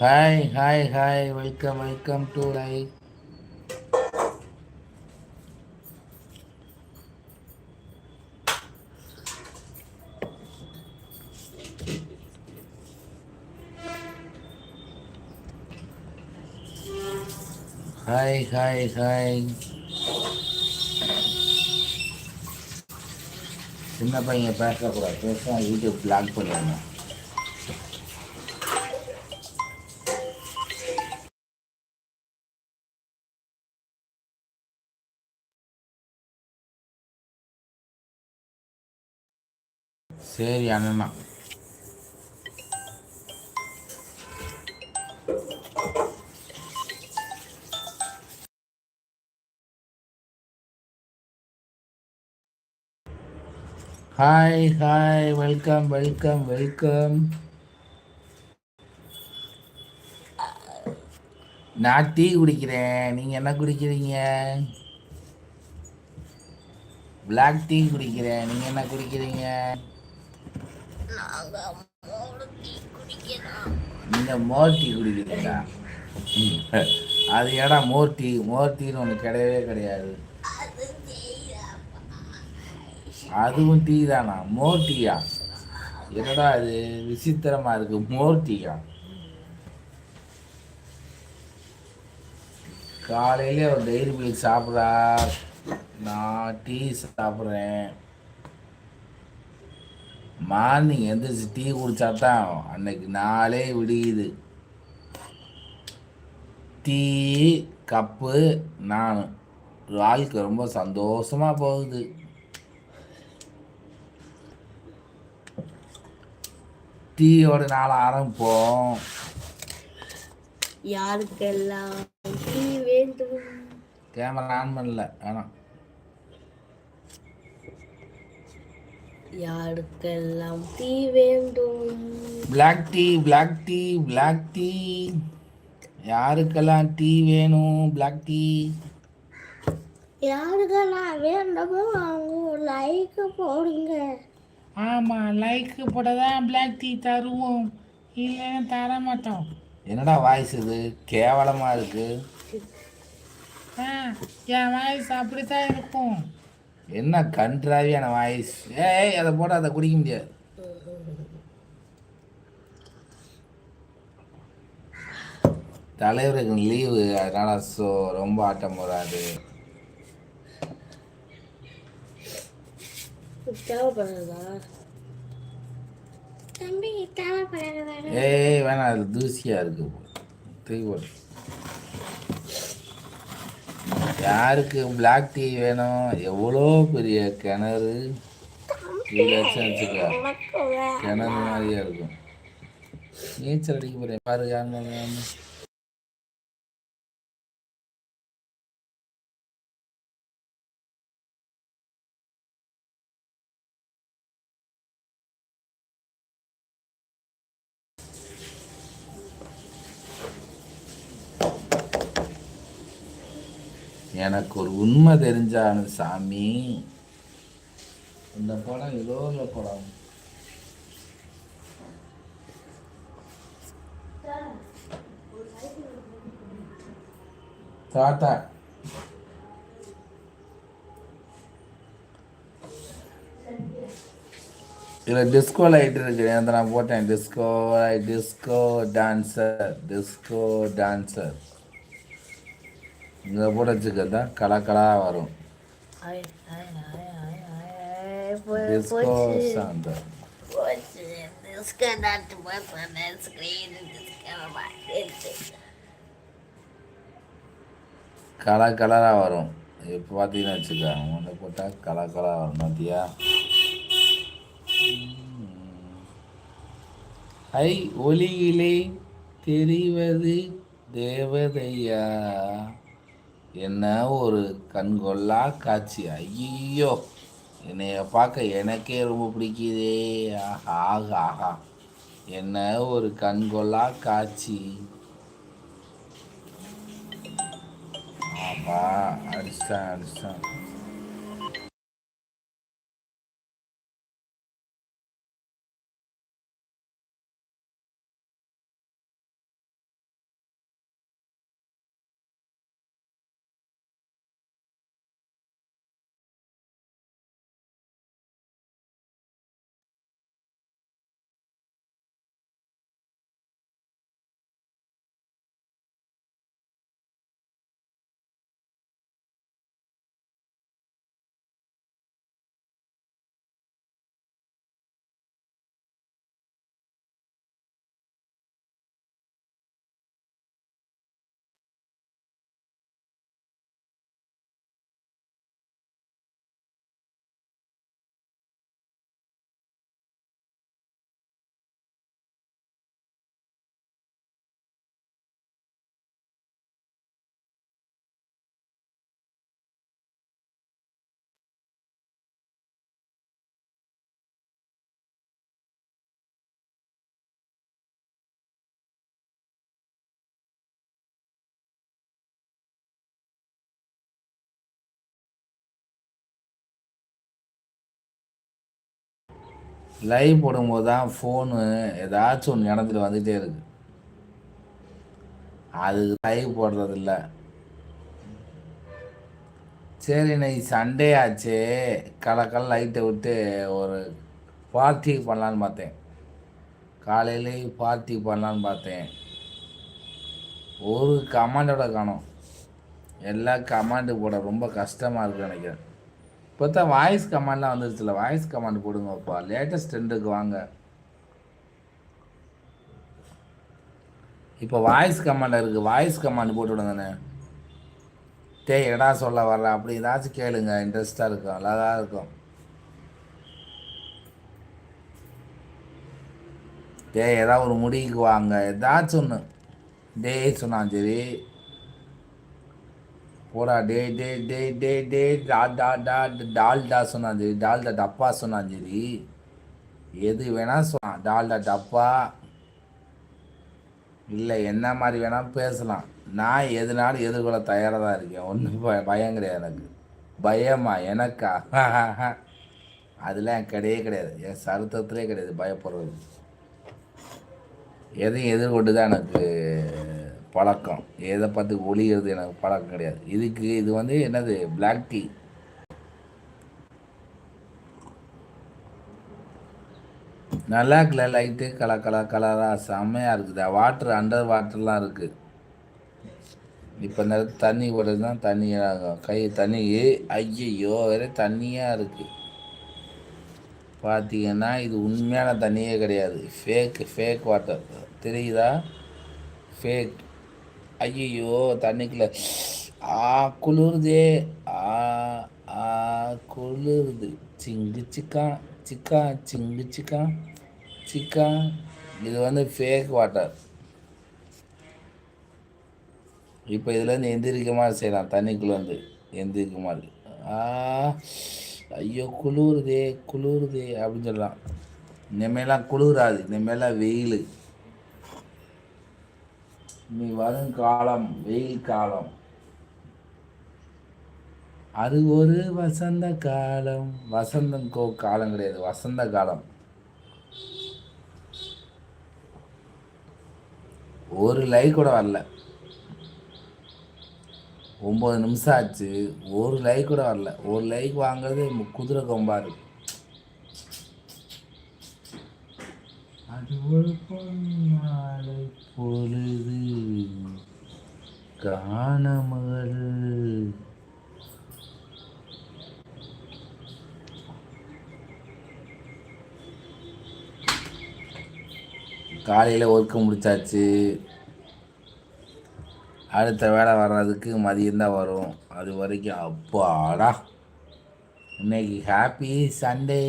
Hi hi hi welcome welcome to live hi hi hi சின்ன பையன் பேசக்கூடாது பேச யூடியூப் பிளாக் பண்ணிடணும் சரி அண்ணா hi hi welcome welcome welcome நான் டீ குடிக்கிறேன். நீங்கள் என்ன குடிக்கிறீங்க? பிளாக் டீ குடிக்கிறேன். நீங்கள் என்ன குடிக்கிறீங்க? நீங்கள் மோர் டீ குடிக்கிறீங்களா. அது ஏடா மோர் டீ? மோர் டீன்னு ஒன்று கிடையவே கிடையாது. அதுவும் டீ தானா? மோர் டீயா? என்னடா இது? விசித்திரமா இருக்கு. மோர் டீயா? காலையில ஒரு டெய்ரி மில்க் சாப்பிட்றா. நான் டீ சாப்பிட்றேன். மார்னிங் எந்திரிச்சு டீ குடிச்சா தான் அன்னைக்கு நாளே விடியுது. டீ கப்பு நான். வாழ்க்கை ரொம்ப சந்தோஷமா போகுது. டீயோட நாள் ஆரம்பிப்போம். யாருக்கெல்லாம் டீ வேண்டும்? கேமரா ஆன் பண்ணல வேணாம். யாருக்கெல்லாம் டீ வேண்டும்? Black tea black tea black tea யாருக்கெல்லாம் டீ வேணும்? பிளாக் டீ யாருக்கெல்லாம் வேண்டுமோ அவங்க லைக் போடுங்க. ஆமாம் லைக்கு போட தான் பிளாக் டீ தருவோம். இல்லைன்னா தர மாட்டோம் என்னடா வாய்ஸ் இது? கேவலமா இருக்கு. ஆ என் வாய்ஸ் அப்படி தான் இருக்கும். என்ன கன்றாவியான வாய்ஸ்? ஏய் அதை போட அதை குடிக்க முடியாது. தலைவருக்கு லீவு அதனால ஸோ ரொம்ப ஆட்டம் தேவைப்படுறதா ஏய் வேணாம் அது தூசியா இருக்கு. தூக்கி போடு. யாருக்கு பிளாக் டீ வேணும்? எவ்வளோ பெரிய கிணறு? இவ்வளோ வச்சுக்கோ. கிணறு மாதிரியே இருக்கும். நீச்சல் அடிக்க போறேன். பாரு யாருன்னு எனக்கு ஒரு உண்மை தெரிஞ்சானு சாமி. இந்த படம் ஏதோ ஒரு படம். தாத்தா. இதில் டிஸ்கோ லைட் இருக்கு. நான் போட்டேன். Disco light disco dancer disco dancer இங்கே போட்டு வச்சுக்கிறதா? கலா கலா வரும். டிஸ்கோ. கலர் கலராக வரும். இப்போ பார்த்தீங்கன்னு வச்சுக்க ஒன்று போட்டால் கலர் கலராக வரும். பார்த்தியா ஐ ஒளியிலே தெரிவது தேவதையா? என்ன ஒரு கண்கொள்ளா காட்சி? ஐயோ என்னைய பார்க்க எனக்கே ரொம்ப பிடிக்குதே. ஆஹா ஆஹா ஆஹா. என்ன ஒரு கண்கொள்ளா காட்சி? ஆமா அடிச்சான் அடிச்சான் லைவ் போடும்போது தான் ஃபோனு ஏதாச்சும் ஒன்று நடந்துட்டு வந்துகிட்டே இருக்கு. அது லைவ் போடுறது இல்ல. சரி இன்னைக்கு சண்டே ஆச்சே. கலக்கல் லைட்டை விட்டு ஒரு பார்ட்டி பண்ணலான்னு பார்த்தேன். காலையிலே பார்ட்டி பண்ணலான்னு பார்த்தேன். ஒரு கமாண்டோட காணோம். எல்லா கமாண்டு போட ரொம்ப கஷ்டமாக இருக்கு நினைக்கிறேன். இப்போ தான் வாய்ஸ் கமாண்ட்லாம் வந்துருச்சுல வாய்ஸ் கமாண்ட் போடுங்கப்பா. லேட்டஸ்ட் ட்ரெண்டுக்கு வாங்க. இப்போ வாய்ஸ் கமாண்ட் இருக்குது வாய்ஸ் கமாண்ட் போட்டு விடுங்கண்ணே டேய் எடா சொல்ல வரல அப்படி ஏதாச்சும் கேளுங்க. இன்ட்ரெஸ்டாக இருக்கும். அழகாக இருக்கும். டேய் ஏதாவது ஒரு முடிவுக்கு வாங்க. ஏதாச்சும் ஒன்று டே சொன்னான் சரி போடா டே டே டே டே டே டா டா டா டால்டா சொன்னான் சரி டால்டா டப்பா சொன்னான் சரி எது வேணால் சொன்னான் டால்டா டப்பா. இல்லை என்ன மாதிரி வேணால் பேசலாம். நான் எதுனாலும் எதிர்கொள்ள தயாராக தான் இருக்கேன். ஒன்றும் பய பயம் கிடையாது எனக்கு. பயமா எனக்கா? அதெல்லாம் கிடையவே கிடையாது. என் சரித்திரத்திலே கிடையாது பயப்படுறது. எதையும் எதிர்கொண்டு தான் எனக்கு பழக்கம். எதை பார்த்து ஒழிகிறது எனக்கு பழக்கம் கிடையாது. இதுக்கு இது வந்து என்னது? பிளாக் டீ நல்லா இருக்குல்ல லைட்டு கலர்? கலர் கலராக செம்மையாக இருக்குது வாட்ரு அண்டர் வாட்டர்லாம் இருக்குது இப்போ இந்த தண்ணி போடுறது தான் தண்ணியாகும் கை தண்ணி ஐயையோ வேற தண்ணியாக இருக்குது பார்த்தீங்கன்னா இது உண்மையான தண்ணியே கிடையாது. ஃபேக் ஃபேக் வாட்டர் தெரியுதா? ஃபேக் ஐயையோ தண்ணிக்குள்ள. ஆ குளிருதே. ஆ ஆ குளிருது. சிங்கு சிக்கா சிக்கா சிங்கு சிக்கா சிக்கா. இது வந்து ஃபேக் வாட்டர் இப்போ இதுலேருந்து எந்திரிக்க மாதிரி செய்யலாம். தண்ணிக்குள்ளே வந்து எந்திரிக்க மாதிரி. ஆ ஐயோ குளிருதே குளிருதே அப்படின்னு சொல்லலாம். இனிமேலாம் குளிராது. இனிமேலாம் வெயில். இனி வரும் காலம் வெயில் காலம் அது ஒரு வசந்த காலம். வசந்தம் கோ காலம் கிடையாது. வசந்த காலம். ஒரு லைக் கூட வரல. ஒம்பது நிமிஷம் ஆச்சு. ஒரு லைக் கூட வரல. ஒரு லைக் வாங்குறது குதிரை கொம்பா இருக்கு. அது ஒரு பொன்னாலை பொழுது காணமகள் காலையில் ஒர்க்கு முடிச்சாச்சு. அடுத்த வேலை வர்றதுக்கு மதியம்தான் வரும். அது வரைக்கும் அப்பாடா. இன்னைக்கு ஹாப்பி சண்டே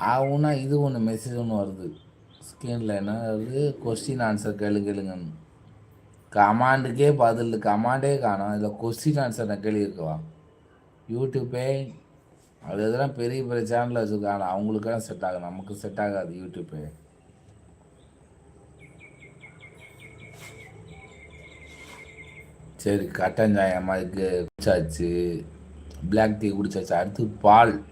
ஆகும்னா இது ஒன்று மெசேஜ் ஒன்று வருது. ஸ்க்ரீனில் என்ன வருது? கொஸ்டின் ஆன்சர் கேளு கேளுங்கன்னு. கமாண்டுக்கே பதில் கமாண்டே காணோம். இதில் கொஸ்டின் ஆன்சர் நான் கேள்வி இருக்கவா யூடியூப்பே அது இதெல்லாம் பெரிய பெரிய சேனலில் வச்சுருக்காங்க அவங்களுக்கெல்லாம் செட் ஆகும் நமக்கு செட் ஆகாது யூடியூப்பே சரி கட்டன் சாயம் அதுக்கு குடிச்சாச்சு. பிளாக் டீ குடிச்சாச்சு. அடுத்து பால்.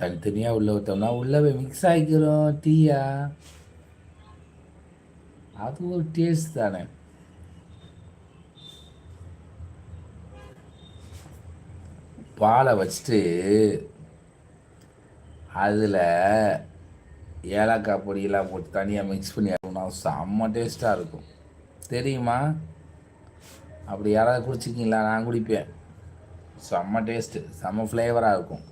தனித்தனியாக உள்ள விட்டோம்னா உள்ளே போய் மிக்ஸ் ஆகிக்கிறோம் டீயா அது ஒரு டேஸ்ட் தானே பாலை வச்சுட்டு அதில் ஏலக்காய் பொடியெல்லாம் போட்டு தனியாக மிக்ஸ் பண்ணி ஆகணும்னா செம்ம டேஸ்ட்டாக இருக்கும். தெரியுமா? அப்படி யாராவது குடிச்சிக்கிங்களா நான் குடிப்பேன். செம்ம டேஸ்ட்டு செம்ம ஃப்ளேவராக இருக்கும்.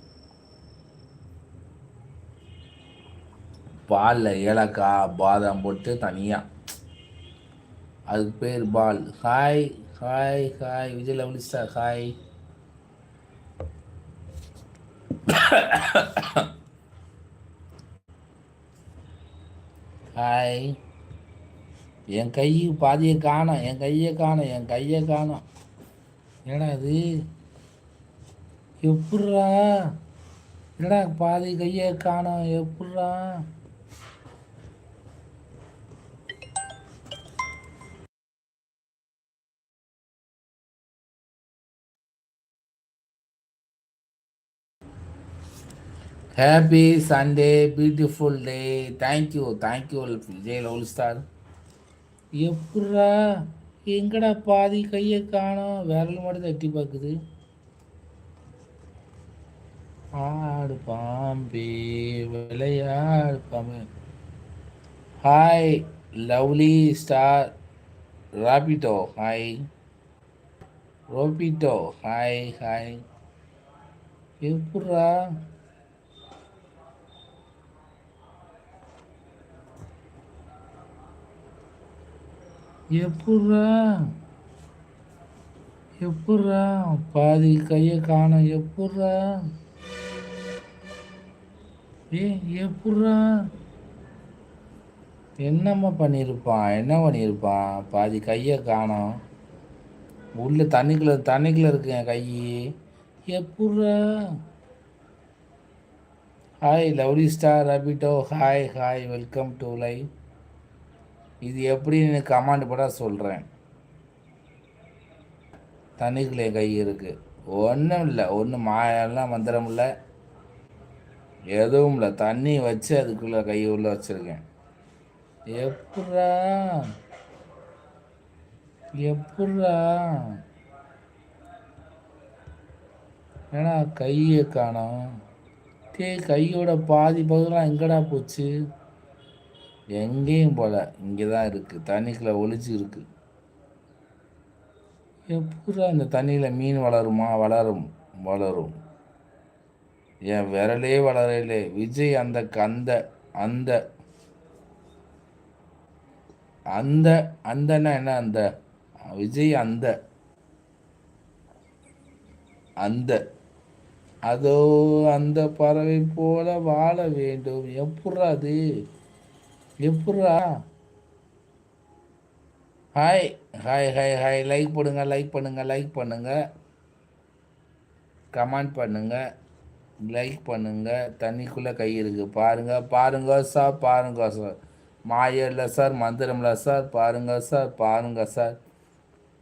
பாலில் ஏலக்காய் பாதாம் போட்டு தனியாக அதுக்கு பேர் பால். Hi hi hi Vijay லவ்லிஸ்டா hi hi என் கை பாதியை காணோம் என் கையை காணோம் என் கையை காணோம் என்னடா இது? எப்பட்றா? என்னடா பாதி கையை காணோம் எப்பட்றா? Happy Sunday beautiful day thank you thank you Vijay love star எப்படா எங்கடா பாதி கையை காணோம்? விரல் மட்டும் தட்டி பார்க்குது ஆடு பாம்பே விளையாடு பாம்பே ஹாய் லவ்லி ஸ்டார் ராபிட்டோ ஹாய் ரோபிட்டோ ஹாய் ஹாய் எப்படா எப்பட்றா? எப்பட்றா? பாதி கையை காணோம் எப்பட்றா? ஏ எப்பட்றா? என்னம்மா பண்ணியிருப்பான் என்ன பண்ணியிருப்பான் பாதி கையை காணோம் உள்ள தண்ணிக்குள்ள தண்ணிக்குள்ள இருக்கு என் கை. எப்பட்றா? Hi lovely star ரபிட்டோ hi hi welcome to live இது எப்படின்னு கமாண்ட் பட சொல்கிறேன் தண்ணிக்குள்ளே கை இருக்குது ஒன்றும் இல்லை ஒன்றும் மாயெல்லாம் மந்திரம் இல்லை. எதுவும் இல்லை தண்ணி வச்சு அதுக்குள்ளே கை உள்ளே வச்சுருக்கேன். எப்பட்றா எப்பட்றா ஏன்னா கையை காணோம்? டே கையோட பாதி பகுதிலாம் எங்கடா போச்சு? எங்கேயும் போல இங்கே தான் இருக்குது தண்ணிக்குள்ளே ஒளிச்சு இருக்கு. எப்படா இந்த தண்ணியில் மீன் வளருமா? வளரும் வளரும். என் விரலே வளரலே விஜய் அந்த அந்த அந்த அந்த அந்தன்னா என்ன அந்த? விஜய் அந்த அந்த. அதோ அந்த பறவை போல வாழ வேண்டும். எப்பட்றா அது? எப்பட்றா hi hi hi hi like பண்ணுங்க லைக் பண்ணுங்க லைக் பண்ணுங்க. கமெண்ட் பண்ணுங்க. லைக் பண்ணுங்க. தண்ணிக்குள்ளே கை இருக்கு. பாருங்க பாருங்க சார் பாருங்க சார் மாயம் இல்லை சார் மந்திரம் இல்லை சார் பாருங்க சார் பாருங்க சார்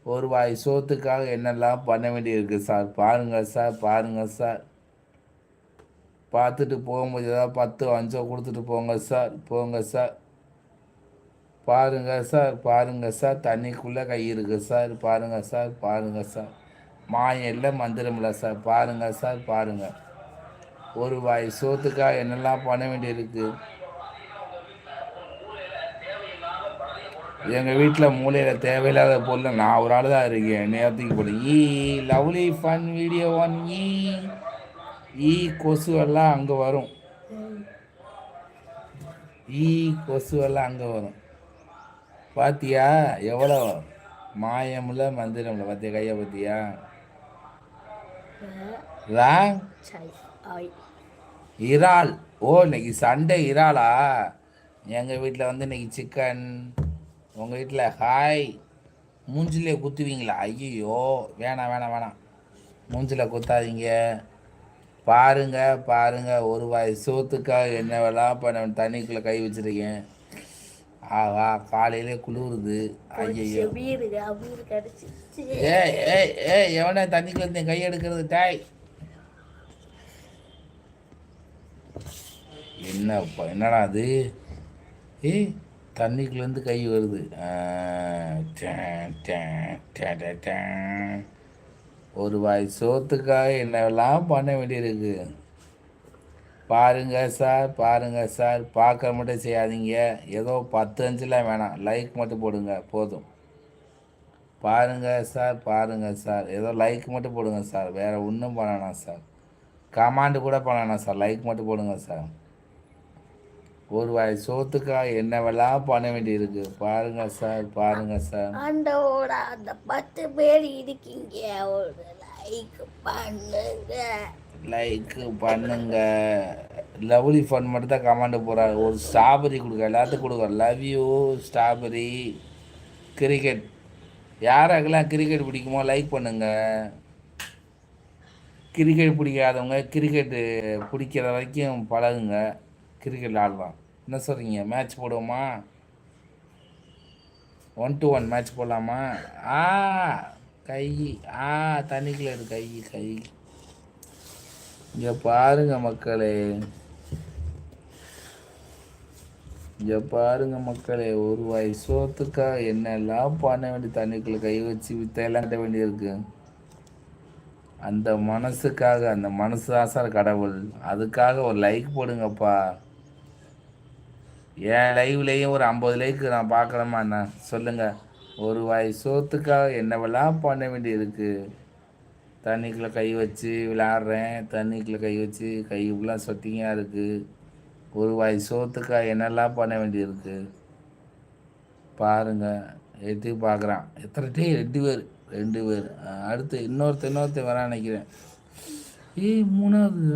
ஒரு வாய் சோத்துக்காக என்னெல்லாம் பண்ண வேண்டியிருக்கு சார் பாருங்க சார் பாருங்க சார் பார்த்துட்டு போகும்போது ஏதாவது பத்து அஞ்சோ கொடுத்துட்டு போங்க சார் போங்க சார் பாருங்க சார் பாருங்க சார். தண்ணிக்குள்ளே கை இருக்கு சார். பாருங்க சார் பாருங்க சார். மாயம் இல்லை சார். பாருங்க சார் பாருங்க. ஒரு வாய் சோத்துக்காக என்னெல்லாம் பண்ண வேண்டியிருக்கு? எங்கள் வீட்டில் மூலையில் தேவையில்லாத பொருள் நான் ஒரு ஆள் தான் இருக்கேன் நேரத்துக்கு போல ஈ லவ்லி ஃபன் வீடியோ ஒன் ஈ ஈ கொசு எல்லாம் அங்கே வரும். ஈ கொசு எல்லாம் அங்கே வரும். பாத்தியா? எவ்வளோ மாயமில்ல மந்திரமில்ல பார்த்தியா கையை பார்த்தியா ரா? இறால். ஓ இன்னைக்கு சண்டே இறாலா? எங்கள் வீட்டில் வந்து இன்னைக்கு சிக்கன் உங்கள் வீட்டில் ஹாய் மூஞ்சிலே குத்துவீங்களா? ஐயோ வேணாம் வேணாம் வேணாம் மூஞ்சில் குத்தாதீங்க. பாருங்க பாருங்க ஒரு வாய் சோத்துக்காக என்ன வேலாம் பண்ண தண்ணிக்குள்ளே கை வச்சிருக்கேன். ஆஹா காலையிலே குளிருது. ஐயோ கிடச்சிச்சு ஏய் ஏய் ஏய் எவனே தண்ணிக்குள்ள இருந்து கை எடுக்கிறது? டாய். என்னப்பா என்னடா அது? ஏய் தண்ணிக்குள்ளேருந்து கை வருது. ஒரு வாய் சோத்துக்காக என்னெல்லாம் பண்ண வேண்டியிருக்கு? பாருங்க சார் பாருங்க சார். பார்க்க மட்டும் செய்யாதீங்க. ஏதோ பத்து அஞ்சுலாம் வேணாம். லைக் மட்டும் போடுங்க போதும். பாருங்க சார் பாருங்க சார். ஏதோ லைக் மட்டும் போடுங்க சார். வேறு ஒன்றும் பண்ணணும் சார். கமாண்டு கூட பண்ணணும் சார். லைக் மட்டும் போடுங்க சார். ஒரு வாய் சோத்துக்காக என்னவெல்லாம் பண்ண வேண்டியிருக்கு? பாருங்க சார் பாருங்க சார். ஆண்டவோட அந்த பத்து பேர் இருக்கீங்க. ஒரு லைக் பண்ணுங்க. லைக்கு பண்ணுங்க. லவ்லி ஃபன் மட்டும் தான் கமாண்டு போகிறாரு ஒரு ஸ்ட்ராபெரி கொடுக்க எல்லாத்துக்கும் கொடுங்க. லவ் யூ ஸ்ட்ராபெரி கிரிக்கெட் யாராக்கெல்லாம் கிரிக்கெட் பிடிக்குமோ லைக் பண்ணுங்க. கிரிக்கெட் பிடிக்காதவங்க கிரிக்கெட்டு பிடிக்கிற வரைக்கும் பழகுங்க. கிரிக்கெட் ஆடலாம் என்ன சொல்கிறீங்க மேட்ச் போடுவோமா? ஒன் டு ஒன் மேட்ச் போடலாமா? ஆ கை ஆ தண்ணிக்குள்ள கை கை. இங்கே பாருங்க மக்களே. இங்கே பாருங்க மக்களே ஒரு வாய் சோத்துக்காக என்னெல்லாம் பண்ண வேண்டிய தண்ணிக்குள்ளே கை வச்சு வித்தையெல்லாம் கட்ட வேண்டியிருக்கு. அந்த மனசுக்காக அந்த மனசு தான் சார் கடவுள் அதுக்காக ஒரு லைக் போடுங்கப்பா. என் லைவ்லேயும் ஒரு ஐம்பது லைக்கு நான் பார்க்குறேம்மா அண்ணா? சொல்லுங்கள் ஒரு வாய் சோத்துக்காக என்னவெல்லாம் பண்ண வேண்டியிருக்கு? தண்ணிக்குள்ளே கை வச்சு விளாட்றேன் தண்ணிக்குள்ளே கை வச்சு கை ஃபுல்லாக சொட்டிங்காக இருக்குது ஒரு வாய் சோத்துக்கா என்னெல்லாம் பண்ண வேண்டியிருக்கு? பாருங்கள் எட்டி பார்க்குறான். எத்தனை டீ? ரெண்டு பேர். ரெண்டு பேர். அடுத்து இன்னொருத்த இன்னொருத்த வர நினைக்கிறேன். ஏய் மூணாவது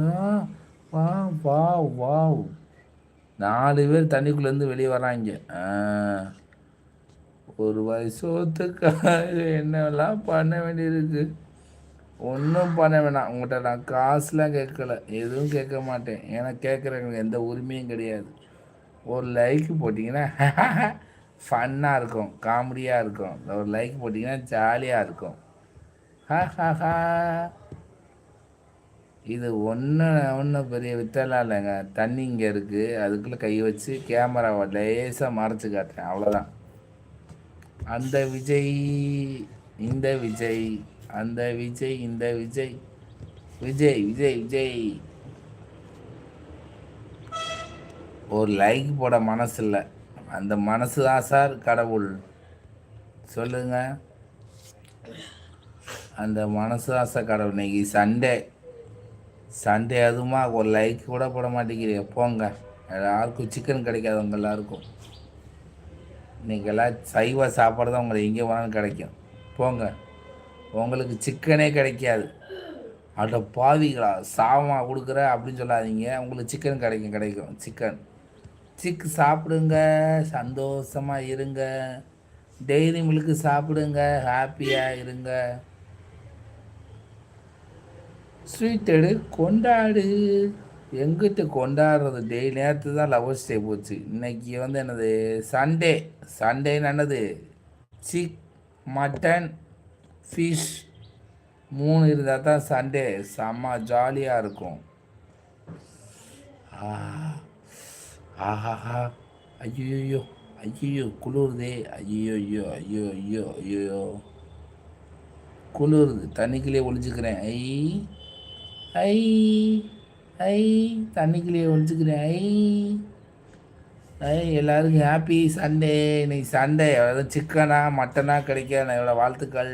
வா வா வா. நாலு பேர் தண்ணிக்குள்ளேருந்து வெளியே வராங்க ஒரு வாய் சோத்துக்காக என்னெல்லாம் பண்ண வேண்டியிருக்கு? ஒன்றும் பண்ண வேணாம். உங்கள்கிட்ட நான் காசுலாம் கேட்கல. எதுவும் கேட்க மாட்டேன். ஏன்னா கேட்குறவங்களுக்கு எந்த உரிமையும் கிடையாது. ஒரு லைக் போட்டிங்கன்னா ஃபன்னாக இருக்கும். காமெடியாக இருக்கும். ஒரு லைக் போட்டிங்கன்னா ஜாலியாக இருக்கும். ஹா இது ஒன்று ஒன்றும் பெரிய வித்தலாம் இல்லைங்க. தண்ணி இங்கே இருக்குது அதுக்குள்ளே கை வச்சு கேமராவை லேசாக மறைச்சி காட்டுறேன். அவ்வளோதான் அந்த விஜய் இந்த விஜய். அந்த விஜய் இந்த விஜய். விஜய் விஜய் விஜய். ஒரு லைக் போட மனசு இல்லை அந்த மனசு தான் சார் கடவுள். சொல்லுங்க. அந்த மனசு தான் சார் கடவுள். இன்னைக்கு சண்டே. சண்டே அதுமா ஒரு லைக் கூட போட மாட்டேங்கிறீங்க. போங்க. எல்லாருக்கும் சிக்கன் கிடைக்காது உங்க எல்லாருக்கும். இன்னைக்கு எல்லாம் சைவ சாப்பாடு தான் உங்களுக்கு எங்கே வேணாலும் கிடைக்கும். போங்க. உங்களுக்கு சிக்கனே கிடைக்காது. அட பாவிகளா சாமா கொடுக்குற அப்படின்னு சொல்லாதீங்க. உங்களுக்கு சிக்கன் கிடைக்கும் கிடைக்கும். சிக்கன். சிக்கு சாப்பிடுங்க. சந்தோஷமாக இருங்க. டெய்லி மில்க்கு சாப்பிடுங்க. ஹாப்பியாக இருங்க. ஸ்வீட் எடு கொண்டாடு. எங்கிட்ட கொண்டாடுறது? டெய்லி நேரத்து தான் லவர்ஸ் டே போச்சு. இன்றைக்கி வந்து என்னது? சண்டே சண்டேன்னு என்னது? சிக் மட்டன் ஃபிஷ் மூணு இருந்தால் தான் சண்டே. செம்ம ஜாலியாக இருக்கும். ஆஹாஹா. ஐயோ ஐயோ குளிருதே. ஐயோ ஐயோ ஐயோ ஐயோ ஐயோ குளிருது. தண்ணிக்குள்ளேயே ஒளிஞ்சுக்கிறேன். ஐ ஐ ஐ தண்ணிக்குள்ளேயே ஒளிஞ்சுக்கிறேன். ஐ. எல்லாருக்கும் ஹாப்பி சண்டே இன்னைக்கு சண்டே அதாவது சிக்கனா மட்டனா கிடைக்க என்னோட வாழ்த்துக்கள்.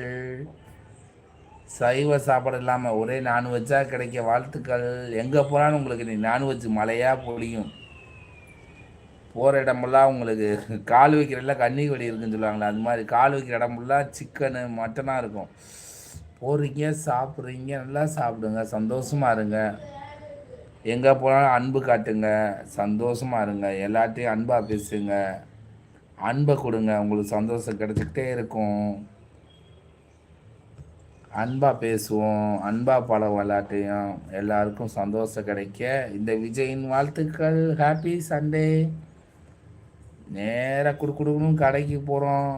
சைவ சாப்பாடு இல்லாமல் ஒரே நான்வெஜ்ஜாக கிடைக்க வாழ்த்துக்கள். எங்கே போனாலும் உங்களுக்கு நீ நான்வெஜ் மழையாக பொழியும். போகிற இடமெல்லாம் உங்களுக்கு கால் வைக்கிற எல்லாம் கண்ணி வெடி இருக்குன்னு சொல்லுவாங்களே அது மாதிரி கால் வைக்கிற இடமெல்லாம் சிக்கனு மட்டனாக இருக்கும். போகிறீங்க சாப்பிட்றீங்க நல்லா சாப்பிடுங்க. சந்தோஷமாக இருங்க. எங்கே போனாலும் அன்பு காட்டுங்க சந்தோஷமாக இருங்க எல்லாத்தையும் அன்பாக பேசுங்க அன்பை கொடுங்க உங்களுக்கு சந்தோஷம் கிடச்சிக்கிட்டே இருக்கும். அன்பாக பேசுவோம் அன்பாக பழம் விளாட்டையும் எல்லாருக்கும் சந்தோஷம் கிடைக்க இந்த விஜயின் வாழ்த்துக்கள். ஹாப்பி சண்டே நேராக கொடு கொடுக்கணும் கடைக்கு போகிறோம்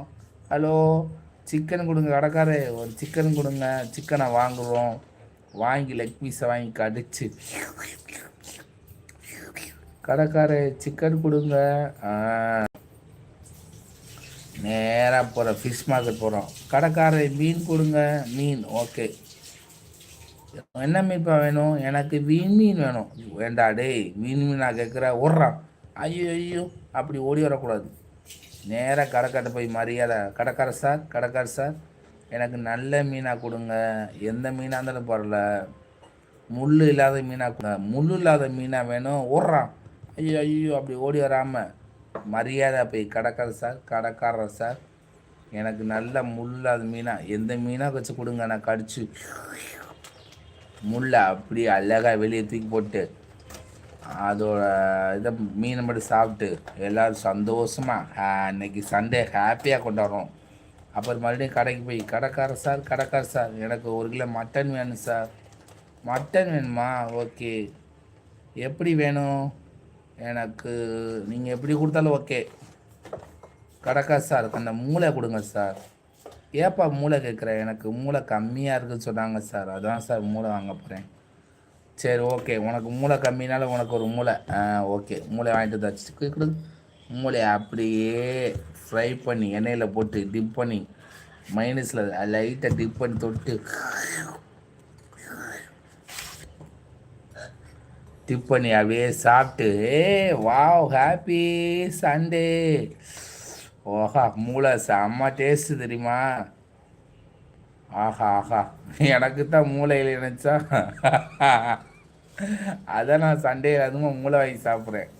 ஹலோ சிக்கன் கொடுங்க கடைக்காரே ஒரு சிக்கன் கொடுங்க. சிக்கனை வாங்குகிறோம் வாங்கி லெக் பீஸை வாங்கி கடிச்சு. கடைக்கார சிக்கன் கொடுங்க. நேராக போகிறோம் ஃபிஷ் மார்க்கெட் போகிறோம் கடைக்கார மீன் கொடுங்க. மீன் ஓகே என்ன மீன்ப்பா வேணும்? எனக்கு மீன் மீன் வேணும். வேண்டா டேய் மீன் மீன் நான் கேட்குற ஓடுறான். ஐயோ ஐயோ அப்படி ஓடி வரக்கூடாது. நேராக கடைக்காட்ட போய் மரியாதை. கடைக்கார சார் கடைக்கார சார் எனக்கு நல்ல மீனாக கொடுங்க. எந்த மீனாக இருந்தாலும் பரவாயில்ல. முள் இல்லாத மீனாக கொடுங்க. முள் இல்லாத மீனாக வேணும். ஓடுறான் ஐயோ ஐயோ அப்படி ஓடி வராமல் மரியாதை போய் கடைக்கார சார் கடைக்காரர் சார். எனக்கு நல்ல முள்ளாத மீனாக எந்த மீனாக வச்சு கொடுங்க. நான் கடிச்சு. முள்ளை அப்படி அழகாக வெளியே தூக்கி போட்டு அதோட இதை மீனை மட்டும் சாப்பிட்டு எல்லோரும் சந்தோஷமாக இன்னைக்கு சண்டே ஹாப்பியாக கொண்டாடுறோம். அப்புறம் மறுபடியும் கடைக்கு போய் கடைக்கார சார் கடைக்கார சார் எனக்கு ஒரு கிலோ மட்டன் வேணும் சார். மட்டன் வேணுமா? ஓகே. எப்படி வேணும்? எனக்கு நீங்கள் எப்படி கொடுத்தாலும் ஓகே. கடைக்கார் சார் அந்த மூளை கொடுங்க சார். ஏப்பா மூளை கேட்குறேன் எனக்கு மூளை கம்மியாக இருக்குதுன்னு சொன்னாங்க சார். அதான் சார் மூளை வாங்க போகிறேன் சரி ஓகே. உனக்கு மூளை கம்மினால உனக்கு ஒரு மூளை. ஆ ஓகே. மூளை வாங்கிட்டு தச்சு கொடு. மூளை அப்படியே ஃப்ரை பண்ணி எண்ணெயில் போட்டு டிப் பண்ணி மைனஸில் லைட்டாக டிப் பண்ணி தொட்டு டிப் பண்ணி அப்படியே சாப்பிட்டு ஏ வாவ் ஹாப்பி சண்டே ஓஹா மூளை செம்ம டேஸ்ட்டு தெரியுமா? ஆஹா ஆஹா. எனக்கு தான் மூளையில் நினச்சா? அதான் நான் சண்டே அதுவும் மூளை வாங்கி சாப்பிட்றேன்.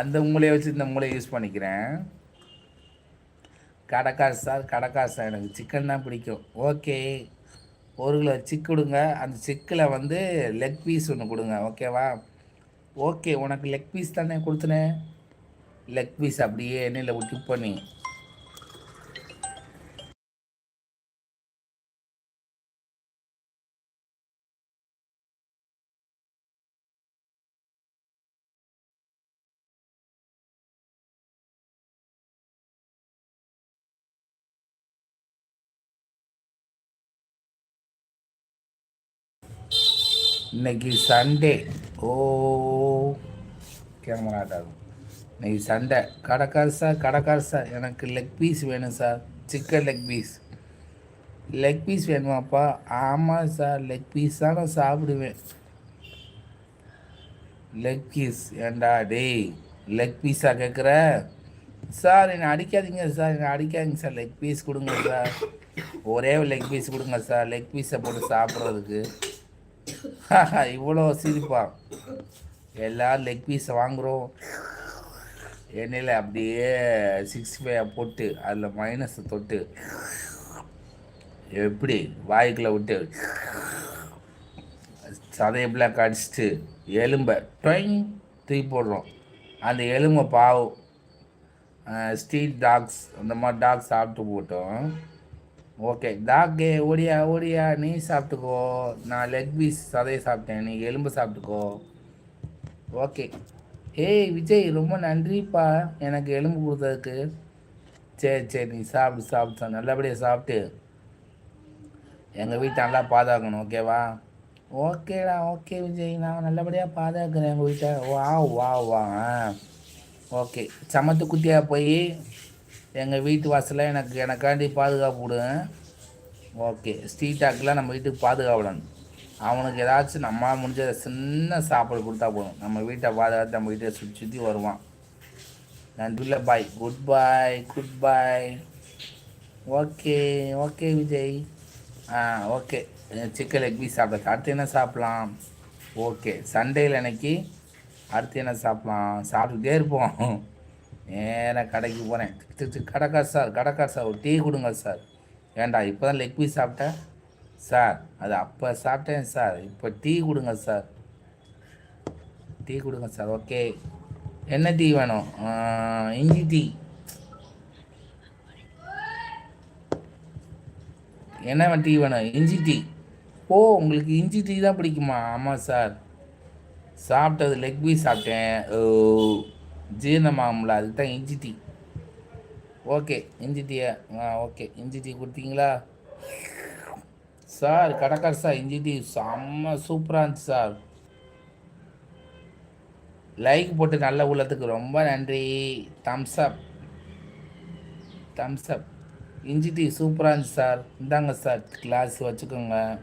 அந்த மூளையை வச்சு இந்த மூளையை யூஸ் பண்ணிக்கிறேன். கடைக்காசு சார் கடைக்காசு சார் எனக்கு சிக்கன் தான் பிடிக்கும். ஓகே ஒரு கிலோ சிக் கொடுங்க. அந்த சிக்கில் வந்து லெக் பீஸ் ஒன்று கொடுங்க ஓகேவா ஓகே உனக்கு லெக் பீஸ் தானே கொடுத்துனேன் லெக் பீஸ் அப்படியே எண்ணெயில் டிப் பண்ணி. இன்னைக்கு சண்டே ஓ கேமரா ஆகும் இன்னைக்கு சண்டை கடைக்கார் சார் கடைக்கார் சார். எனக்கு லெக் பீஸ் வேணும் sir. Chicken leg piece leg piece வேணுமாப்பா? ஆமாம் சார் லெக் பீஸ் தான் நான் சாப்பிடுவேன். லெக் பீஸ் ஏண்டா டேய் லெக் பீஸாக கேட்குற சார் என்னை அடிக்காதீங்க சார். என்னை அடிக்காதீங்க சார். லெக் பீஸ் கொடுங்க சார். ஒரே லெக் பீஸ் கொடுங்க சார். லெக் பீஸை போட்டு சாப்பிட்றதுக்கு. இவ்வளோ சிரிப்பா. எல்லோரும் லெக் பீஸை வாங்குகிறோம் எண்ணெயில் அப்படியே சிக்ஸ் ஃபைவ் போட்டு அதில் மைனஸை தொட்டு எப்படி வாய்க்குள்ளே விட்டு சதையை பிளாக் அடிச்சுட்டு எலும்பை டொயின் தூக்கி போடுறோம். அந்த எலும்பை பாவம் ஸ்ட்ரீட் டாக்ஸ் அந்த மாதிரி டாக்ஸ் சாப்பிட்டு போட்டோம். ஓகே டாக்கே ஓடியா ஓடியா நீ சாப்பிட்டுக்கோ. நான் லெக் பீஸ் சதையை சாப்பிட்டேன் நீ எலும்பு சாப்பிட்டுக்கோ. ஓகே ஏய் விஜய் ரொம்ப நன்றிப்பா. எனக்கு எலும்பு கொடுத்ததுக்கு. சரி சரி நீ சாப்பிட்டு சாப்பிட்டு நல்லபடியாக சாப்பிட்டு. எங்கள் வீட்டை நல்லா பாதுகாக்கணும் ஓகேவா ஓகேடா ஓகே விஜய். நான் நல்லபடியாக பாதுகாக்கிறேன் எங்கள் வீட்டை. வா வா வா ஓகே சமத்து குட்டியாக போய் எங்கள் வீட்டு வாசலில் எனக்கு எனக்காண்டி பாதுகாப்பு விடுங்க ஓகே ஸ்ட்ரீட்டாக்கெலாம் நம்ம வீட்டுக்கு பாதுகாப்படணும் அவனுக்கு ஏதாச்சும் நம்ம முடிஞ்ச சின்ன சாப்பாடு கொடுத்தா போதும். நம்ம வீட்டை பாதுகாத்து நம்ம வீட்டை சுற்றி சுற்றி வருவான். நன்றில்ல bye good bye good bye okay okay Vijay. ஆ ஓகே. சிக்கன் எக் பீஸ் சாப்பிட. அடுத்து என்ன சாப்பிட்லாம்? ஓகே சண்டேயில் அன்னைக்கு அடுத்து என்ன சாப்பிட்லாம்? சாப்பிட்டுக்கிட்டே இருப்போம். நேராக கடைக்கு போனேன் கடைக்கார் சார் கடைக்கார் சார் ஒரு டீ கொடுங்க சார். ஏண்டா இப்போ தான் லெக் பீஸ் சாப்பிட்டேன் சார் அது அப்போ சாப்பிட்டேன் சார். இப்போ டீ கொடுங்க சார். டீ கொடுங்க சார் ஓகே. என்ன டீ வேணும்? இஞ்சி டீ. என்ன டீ வேணும்? இஞ்சி டீ. ஓ உங்களுக்கு இஞ்சி டீ தான் பிடிக்குமா? ஆமாம் சார். சாப்பிட்டது லெக் பீஸ் சாப்பிட்டேன். ஓ. ஜீரணமாகும்ல அதுக்கு தான் இஞ்சி டீ ஓகே இஞ்சி டீயை ஆ ஓகே இஞ்சி டீ கொடுத்தீங்களா? சார் கடைக்கார் சார் இஞ்சி டீ செம்ம சூப்பராக இருந்துச்சு சார். லைக் போட்டு நல்ல உள்ளத்துக்கு ரொம்ப நன்றி. தம்ஸ் அப் தம்ஸ் அப் இஞ்சி டீ சூப்பராக இருந்துச்சு சார். இந்தாங்க சார் கிளாஸ் வச்சுக்கோங்க.